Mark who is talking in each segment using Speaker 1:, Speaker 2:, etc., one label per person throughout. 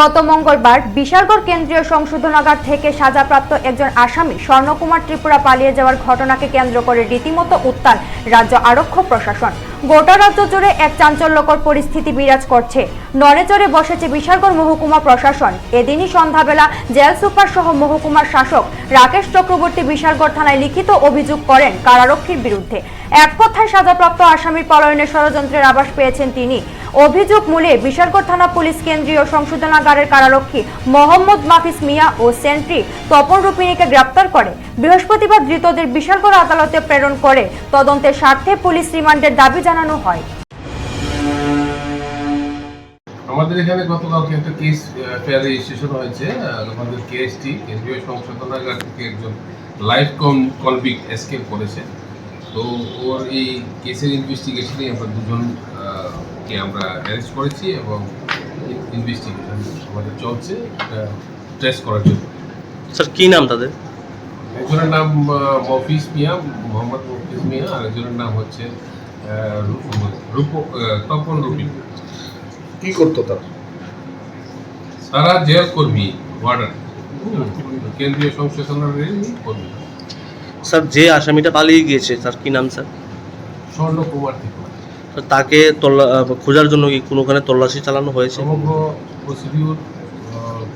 Speaker 1: গত মঙ্গলবার বিশালগড় কেন্দ্রীয় সংশোধনাগার থেকে সাজাপ্রাপ্ত একজন আসামি স্বর্ণকুমার ত্রিপুরা পালিয়ে যাওয়ার ঘটনাকে কেন্দ্র করে রীতিমতো উত্তাল রাজ্য আরক্ষ প্রশাসন। গোটা রাজ্য জুড়ে এক চাঞ্চল্যকর পরিস্থিতি বিরাজ করছে। নড়েচড়ে বসেছে বিশালগড় মহকুমা প্রশাসন। এদিনই সন্ধ্যাবেলা জেল সুপার সহ মহকুমার শাসক রাকেশ চক্রবর্তী বিশালগড় থানায় লিখিত অভিযোগ করেন কারারক্ষীর বিরুদ্ধে। এক কথায় সাজাপ্রাপ্ত আসামির পলায়নের ষড়যন্ত্রের আভাস পেয়েছেন তিনি। অভিযোগ মূলে বিশালগড় থানা পুলিশ কেন্দ্রীয় সংশোধনাগারের কারারক্ষী মোহাম্মদ মাফিস মিয়া ও সেন্ট্রি তপন রূপিনীকে গ্রেপ্তার করে। বৃহস্পতিবার ধৃতদের বিশালগড় আদালতে প্রেরণ করে। তদন্তের স্বার্থে পুলিশ রিমান্ডের দাবি জানানো হয়।
Speaker 2: আমাদের এখানে গতকালকে একটা কেস ফেয়ার রেজিস্ট্রেশন হয়েছে। আমাদের কেএসটি কেন্দ্রীয় সংশোধনাগার থেকে একজন লাইফ কম কনভিক্ট এসকেপ করেছে। তো ওর এই কেসের ইনভেস্টিগেশনে আমরা দুজন আহ, কে আমরা অ্যারেস্ট করেছি এবং ইনভেস্টিগেশন আমাদের চলছে। ট্রেস করার জন্য।
Speaker 3: স্যার কি নাম তাদের?
Speaker 2: একজনের নাম মফিস মিয়া মোহাম্মদ মফিস মিয়া আর একজনের নাম হচ্ছে রূপ- রূপ তপন রুবি
Speaker 4: কি করতো তারা?
Speaker 2: তারা জেল কর্মী ওয়ার্ডার কেন্দ্রীয় কর্মী।
Speaker 3: স্যার যে আসামিটা পালিয়ে গিয়েছে তার কি নাম স্যার?
Speaker 2: স্বর্ণ কুমার
Speaker 3: তাকে তল্লা খোঁজার জন্য কি কোনোখানে তল্লাশি চালানো হয়েছে?
Speaker 2: সমগ্র প্রসিডিউর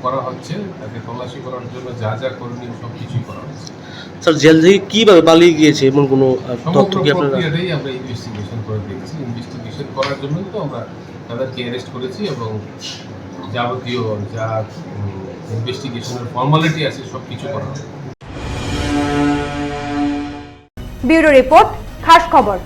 Speaker 2: করা হচ্ছে তাকে তল্লাশি করার জন্য যা যা করণীয় সব কিছুই করা হচ্ছে।
Speaker 3: স্যার জেল থেকে কীভাবে পালিয়ে গিয়েছে? এমন কোনো তথ্য কি আপনারা
Speaker 2: আমরা ইনভেস্টিগেশন করে দেখছি। ইনভেস্টিগেশন করার জন্যই তো আমরা তাদেরকে অ্যারেস্ট করেছি এবং যাবতীয় যা ইনভেস্টিগেশনের ফর্মালিটি আছে সব কিছু করা হবে
Speaker 1: ব্যুরো রিপোর্ট খাস খবর।